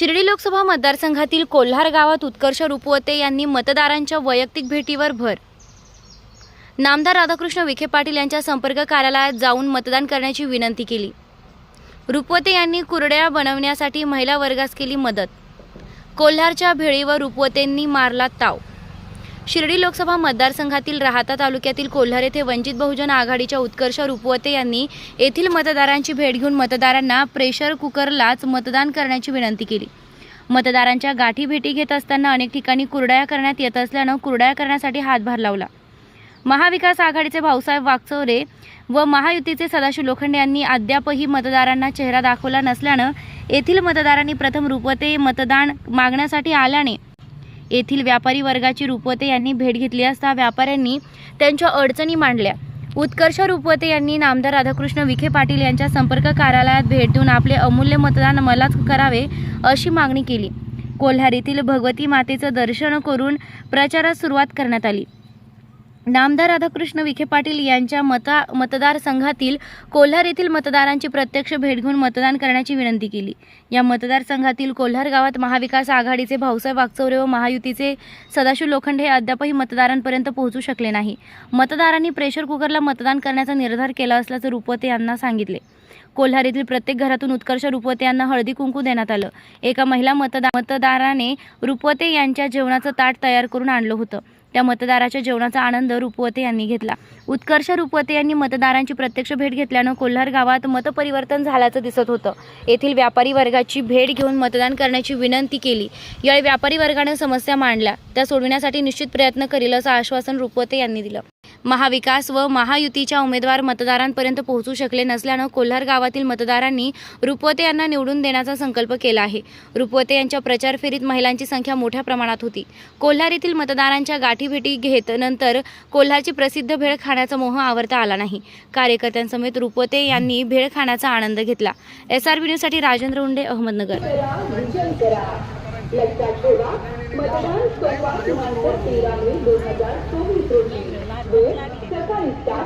शिर्डी लोकसभा मतदारसंघातील कोल्हार गावात उत्कर्ष रुपवते यांनी मतदारांच्या वैयक्तिक भेटीवर भर. नामदार राधाकृष्ण विखे पाटील यांच्या संपर्क कार्यालयात जाऊन मतदान करण्याची विनंती केली. रुपवते यांनी कुरड्या बनवण्यासाठी महिला वर्गास केली मदत. कोल्हारच्या भेळीवर रुपवतेंनी मारला ताव. शिर्डी लोकसभा मतदारसंघातील राहता तालुक्यातील कोल्हार येथे वंचित बहुजन आघाडीच्या उत्कर्ष रुपवते यांनी येथील मतदारांची भेट घेऊन मतदारांना प्रेशर कुकरलाच मतदान करण्याची विनंती केली. मतदारांच्या गाठी भेटी घेत असताना अनेक ठिकाणी कुरड्या करण्यात येत असल्यानं कुरड्या करण्यासाठी हातभार लावला. महाविकास आघाडीचे भाऊसाहेब वागचौरे व महायुतीचे सदाशिव लोखंडे यांनी अद्यापही मतदारांना चेहरा दाखवला नसल्यानं येथील मतदारांनी प्रथम रुपवते मतदान मागण्यासाठी आल्याने येथील व्यापारी वर्गाची रुपवते यांनी भेट घेतली असता व्यापाऱ्यांनी त्यांच्या अडचणी मांडल्या. उत्कर्ष रुपवते यांनी नामदार राधाकृष्ण विखे पाटील यांच्या संपर्क कार्यालयात भेट देऊन आपले अमूल्य मतदान मलाच करावे अशी मागणी केली. कोल्हारीतील भगवती मातेचं दर्शन करून प्रचारास सुरुवात करण्यात आली. नामदार राधाकृष्ण विखे पाटील यांच्या मता मतदारसंघातील कोल्हार येथील मतदारांची प्रत्यक्ष भेट घेऊन मतदान करण्याची विनंती केली. या मतदारसंघातील कोल्हार गावात महाविकास आघाडीचे भाऊसाहेब वागचौरे व महायुतीचे सदाशिव लोखंडे हे अद्यापही मतदारांपर्यंत पोहोचू शकले नाही. मतदारांनी प्रेशर कुकरला मतदान करण्याचा निर्धार केला असल्याचं रुपवते यांना सांगितले. कोल्हार येथील प्रत्येक घरातून उत्कर्ष रुपवते यांना हळदी कुंकू देण्यात आलं. एका महिला मतदा मतदाराने रुपवते यांच्या जेवणाचं ताट तयार करून आणलं होतं. त्या मतदाराच्या जेवणाचा आनंद रुपवते यांनी घेतला. उत्कर्ष रुपवते यांनी मतदारांची प्रत्यक्ष भेट घेतल्यानं कोल्हार गावात मतपरिवर्तन झाल्याचं दिसत होतं. येथील व्यापारी वर्गाची भेट घेऊन मतदान करण्याची विनंती केली. यावेळी व्यापारी वर्गाने समस्या मांडल्या. त्या सोडविण्यासाठी निश्चित प्रयत्न करील असं आश्वासन रुपवते यांनी दिलं. महाविकास व महायुतीच्या उमेदवार मतदारांपर्यंत पोहोचू शकले नसल्यानं कोल्हार गावातील मतदारांनी रुपवते यांना निवडून देण्याचा संकल्प केला आहे. रुपवते यांच्या प्रचार फेरीत महिलांची संख्या मोठ्या प्रमाणात होती. कोल्हार येथील मतदारांच्या गाठीभेटी घेत नंतर कोल्हारची प्रसिद्ध भेळ खाण्याचा मोह आवरता आला नाही. कार्यकर्त्यांसमेत रुपवते यांनी भेळ खाण्याचा आनंद घेतला. एस आर बी न्यूजसाठी राजेंद्र उंडे अहमदनगर. लक्षात ठेवा मतदान सोमवार दिनांक तेरा मे दोन हजार चोवीस रोजी.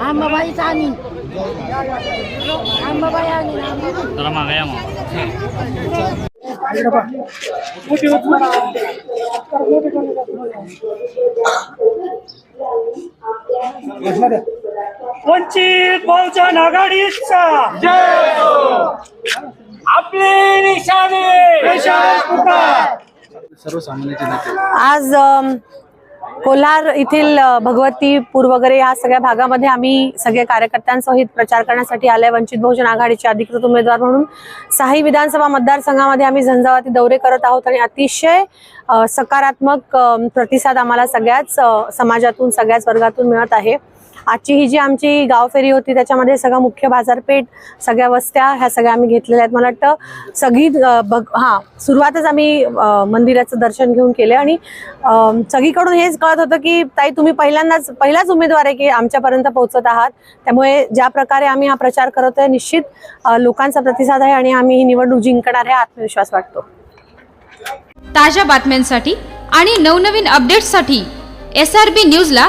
आंबाबाईचा आणि आंबाबाई आणि जरा मागा या मग वंचित बहुजन आघाडीचा आपले निशाणे सर्वसामान्याचे नेते आज कोल्हार येथील भगवतीपूर वगैरे या सगळ्या भागामध्ये आम्ही सगळ्या कार्यकर्त्यांसहित प्रचार करण्यासाठी आले. वंचित बहुजन आघाडीचे अधिकृत उमेदवार म्हणून साही विधानसभा मतदारसंघामध्ये आम्ही झंझावाती दौरे करत आहोत आणि अतिशय सकारात्मक प्रतिसाद आम्हाला सगळ्याच समाजातून सगळ्याच वर्गातून मिळत आहे. आजची ही जी आमची गाव फेरी होती त्याच्यामध्ये सगळं मुख्य बाजारपेठ सगळ्या वस्त्या ह्या सगळ्या आम्ही घेतलेल्या आहेत. मला वाटतं सगळी बघ हां सुरुवातच आम्ही मंदिराचं दर्शन घेऊन केले. आणि सगळीकडून हेच कळत होतं की ताई तुम्ही पहिल्यांदाच पहिलाच उमेदवार आहे की आमच्यापर्यंत पोहोचत आहात. त्यामुळे ज्या प्रकारे आम्ही हा प्रचार करत आहे निश्चित लोकांचा प्रतिसाद आहे आणि आम्ही ही निवडणूक जिंकणार आहे आत्मविश्वास वाटतो. ताज्या बातम्यांसाठी आणि नवनवीन अपडेट्ससाठी एस आर बी न्यूजला